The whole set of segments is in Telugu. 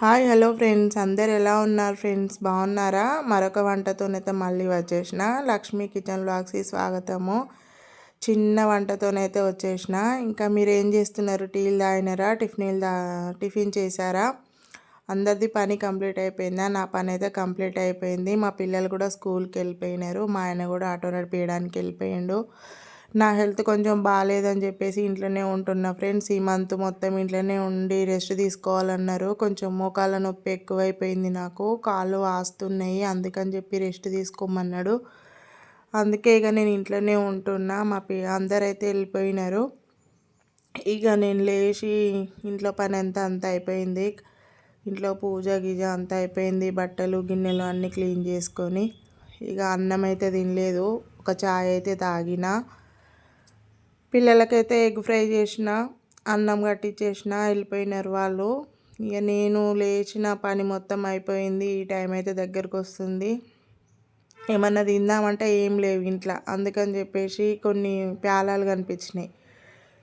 Hi hello friends. అందరు ఎలా ఉన్నారు ఫ్రెండ్స్? బాగున్నారా? మరొక వంటతోనైతే మళ్ళీ వచ్చేసిన. లక్ష్మీ కిచెన్ బ్లాగ్స్కి స్వాగతము. చిన్న వంటతోనైతే వచ్చేసిన. ఇంకా మీరు ఏం చేస్తున్నారు? టీలు తాగినారా? టిఫిన్ దా టిఫిన్ చేశారా? అందరిది పని కంప్లీట్ అయిపోయిందా? నా పని అయితే కంప్లీట్ అయిపోయింది. మా పిల్లలు కూడా స్కూల్కి వెళ్ళిపోయినారు. మా ఆయన కూడా ఆటో నడిపియడానికి వెళ్ళిపోయిండు. నా హెల్త్ కొంచెం బాగాలేదని చెప్పేసి ఇంట్లోనే ఉంటున్నా. ఫ్రెండ్స్ ఈ మంత్ మొత్తం ఇంట్లోనే ఉండి రెస్ట్ తీసుకోవాలన్నారు. కొంచెం మోకాల నొప్పి ఎక్కువైపోయింది నాకు. కాళ్ళు వాస్తున్నాయి అందుకని చెప్పి రెస్ట్ తీసుకోమన్నాడు. అందుకే ఇక నేను ఇంట్లోనే ఉంటున్నా. మా పి అందరైతే వెళ్ళిపోయినారు. ఇక నేను లేచి ఇంట్లో పని అంతా అంతా అయిపోయింది. ఇంట్లో పూజ గీజ అంతా అయిపోయింది. బట్టలు గిన్నెలు అన్నీ క్లీన్ చేసుకొని. ఇక అన్నం అయితే తినలేదు. ఒక చాయ్ అయితే తాగిన. పిల్లలకైతే ఎగ్ ఫ్రై చేసిన అన్నం కట్టించేసిన వెళ్ళిపోయినారు వాళ్ళు. ఇక నేను లేచిన పని మొత్తం అయిపోయింది. ఈ టైం అయితే దగ్గరకు వస్తుంది. ఏమన్నా తిందామంటే ఏం లేవు ఇంట్లో. అందుకని చెప్పేసి కొన్ని ప్యాలాలు కనిపించినాయి.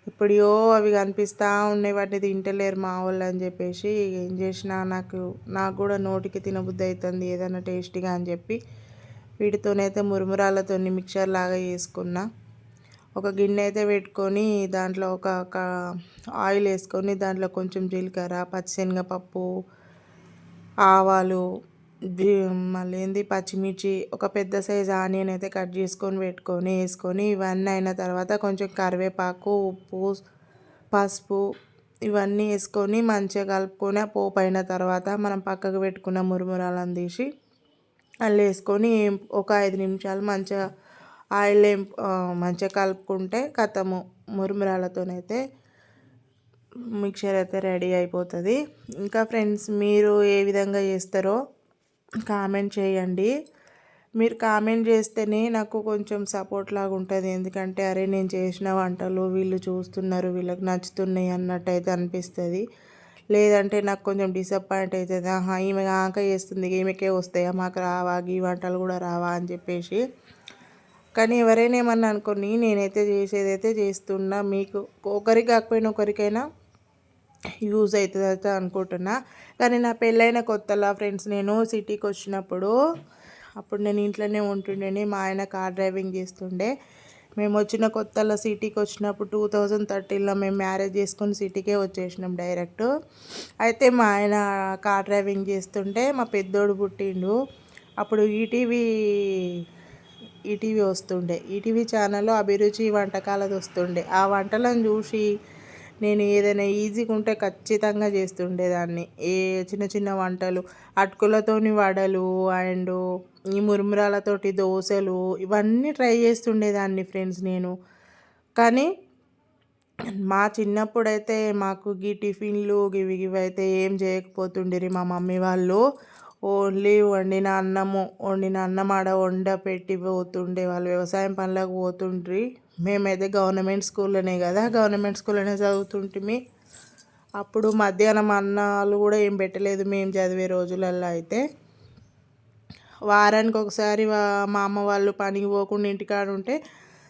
ఇప్పుడో అవి కనిపిస్తూ ఉన్నాయి. వాటిని తింటలేరు మా వాళ్ళు అని చెప్పేసి ఏం చేసినా నాకు నాకు కూడా నోటికి తినబుద్ధి అవుతుంది. ఏదైనా టేస్టీగా అని చెప్పి వీటితోనైతే మురుమురాలతో మిక్చర్ లాగా చేసుకున్నా. ఒక గిన్నె అయితే పెట్టుకొని దాంట్లో ఒక ఆయిల్ వేసుకొని దాంట్లో కొంచెం జీలకర్ర పచ్చిశనగపప్పు ఆవాలు మళ్ళీ ఏంది పచ్చిమిర్చి ఒక పెద్ద సైజ్ ఆనియన్ అయితే కట్ చేసుకొని పెట్టుకొని వేసుకొని ఇవన్నీ అయిన తర్వాత కొంచెం కరివేపాకు ఉప్పు పసుపు ఇవన్నీ వేసుకొని మంచిగా కలుపుకొని ఆ పోపు అయిన తర్వాత మనం పక్కకు పెట్టుకున్న మురుమురాలను తీసి అల్లు వేసుకొని ఒక ఐదు నిమిషాలు మంచిగా ఆయిల్ మంచిగా కలుపుకుంటే కథము మురుమురాలతోనైతే మిక్చర్ అయితే రెడీ అయిపోతుంది. ఇంకా ఫ్రెండ్స్ మీరు ఏ విధంగా చేస్తారో కామెంట్ చేయండి. మీరు కామెంట్ చేస్తేనే నాకు కొంచెం సపోర్ట్ లాగా ఉంటుంది. ఎందుకంటే అరే నేను చేసిన వంటలు వీళ్ళు చూస్తున్నారు వీళ్ళకి నచ్చుతున్నాయి అన్నట్టు అయితే అనిపిస్తుంది. లేదంటే నాకు కొంచెం డిసప్పాయింట్ అవుతుంది ఆహా ఈమె కాక చేస్తుంది ఈమెకే వస్తాయా మాకు రావా ఈ వంటలు కూడా రావా అని చెప్పేసి కానీ ఎవరైనా ఏమన్నా అనుకోని నేనైతే చేసేదైతే చేస్తున్నా. మీకు ఒకరికి కాకపోయినా ఒకరికైనా యూజ్ అవుతుంది అయితే అనుకుంటున్నా. కానీ నా పెళ్ళైన కొత్తలా ఫ్రెండ్స్ నేను సిటీకి వచ్చినప్పుడు అప్పుడు నేను ఇంట్లోనే ఉంటుండే మా ఆయన కార్ డ్రైవింగ్ చేస్తుండే. మేము వచ్చిన కొత్తలో సిటీకి వచ్చినప్పుడు టూ థౌజండ్ థర్టీన్లో మేము మ్యారేజ్ చేసుకొని సిటీకే వచ్చేసినాం డైరెక్ట్. అయితే మా ఆయన కార్ డ్రైవింగ్ చేస్తుంటే మా పెద్దోడు పుట్టిండు. అప్పుడు ఈటీవీ ఈటీవీ వస్తుండే. ఈటీవీ ఛానల్లో అభిరుచి వంటకాలది వస్తుండే. ఆ వంటలను చూసి నేను ఏదైనా ఈజీగా ఉంటే ఖచ్చితంగా చేస్తుండేదాన్ని. ఏ చిన్న చిన్న వంటలు అటుకులతోని వడలు అండ్ ఈ మురుమురాలతోటి దోశలు ఇవన్నీ ట్రై చేస్తుండేదాన్ని ఫ్రెండ్స్ నేను. కానీ మా చిన్నప్పుడైతే మాకు గీ టిఫిన్లు గివి గివి అయితే ఏం చేయకపోతుండేరి మా మమ్మీ వాళ్ళు. ఓన్లీ వండిన అన్నము వండిన అన్నం ఆడ వండ పెట్టి పోతుండే. వాళ్ళు వ్యవసాయం పనులకు పోతుండ్రి. మేమైతే గవర్నమెంట్ స్కూల్లోనే కదా గవర్నమెంట్ స్కూల్లోనే చదువుతుంటిమి. అప్పుడు మధ్యాహ్నం అన్నాలు కూడా ఏం పెట్టలేదు మేము చదివే రోజులల్లో అయితే. వారానికి ఒకసారి మా అమ్మ వాళ్ళు పనికి పోకుండా ఇంటికాడ ఉంటే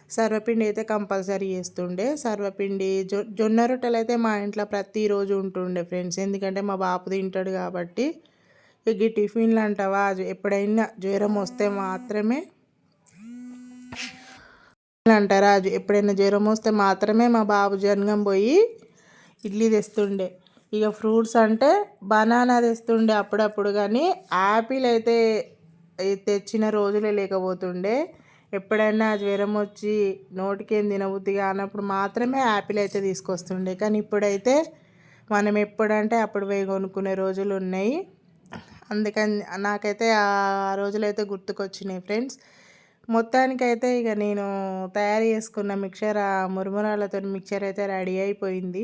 సర్వపిండి అయితే కంపల్సరీ చేస్తుండే. సర్వపిండి జొ జొన్న రొట్టెలు అయితే మా ఇంట్లో ప్రతిరోజు ఉంటుండే ఫ్రెండ్స్. ఎందుకంటే మా బాపు తింటాడు కాబట్టి ఈ టిఫిన్లు అంటావా ఎప్పుడైనా జ్వరం వస్తే మాత్రమే అంటారా ఎప్పుడైనా జ్వరం వస్తే మాత్రమే మా బాబు జనగం పోయి ఇడ్లీ తెస్తుండే. ఇక ఫ్రూట్స్ అంటే బనానా తెస్తుండే అప్పుడప్పుడు కానీ యాపిల్ అయితే తెచ్చిన రోజులే లేకపోతుండే. ఎప్పుడైనా జ్వరం వచ్చి నోటికేం తినబుద్ధి కానప్పుడు మాత్రమే యాపిల్ అయితే తీసుకొస్తుండే. కానీ ఇప్పుడైతే మనం ఎప్పుడంటే అప్పుడు పోయి కొనుక్కునే రోజులు ఉన్నాయి అందుకని నాకైతే ఆ రోజులైతే గుర్తుకొచ్చినాయి ఫ్రెండ్స్. మొత్తానికైతే ఇక నేను తయారు చేసుకున్న మిక్చర్ ఆ మురుమురాలతో మిక్చర్ అయితే రెడీ అయిపోయింది.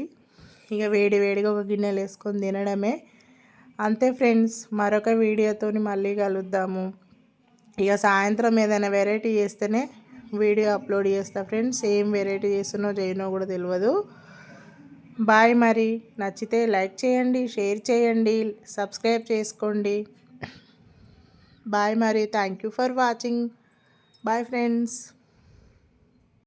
ఇక వేడి వేడిగా ఒక గిన్నెలు వేసుకొని తినడమే. అంతే ఫ్రెండ్స్ మరొక వీడియోతో మళ్ళీ కలుద్దాము. ఇక సాయంత్రం ఏదైనా వెరైటీ చేస్తేనే వీడియో అప్లోడ్ చేస్తా ఫ్రెండ్స్. ఏం వెరైటీ చేస్తున్నో చేయనో కూడా తెలియదు. బాయ్ మరి. నచ్చితే లైక్ చేయండి షేర్ చేయండి సబ్స్క్రైబ్ చేసుకోండి. బాయ్ మరి. Thank you for watching. Bye friends.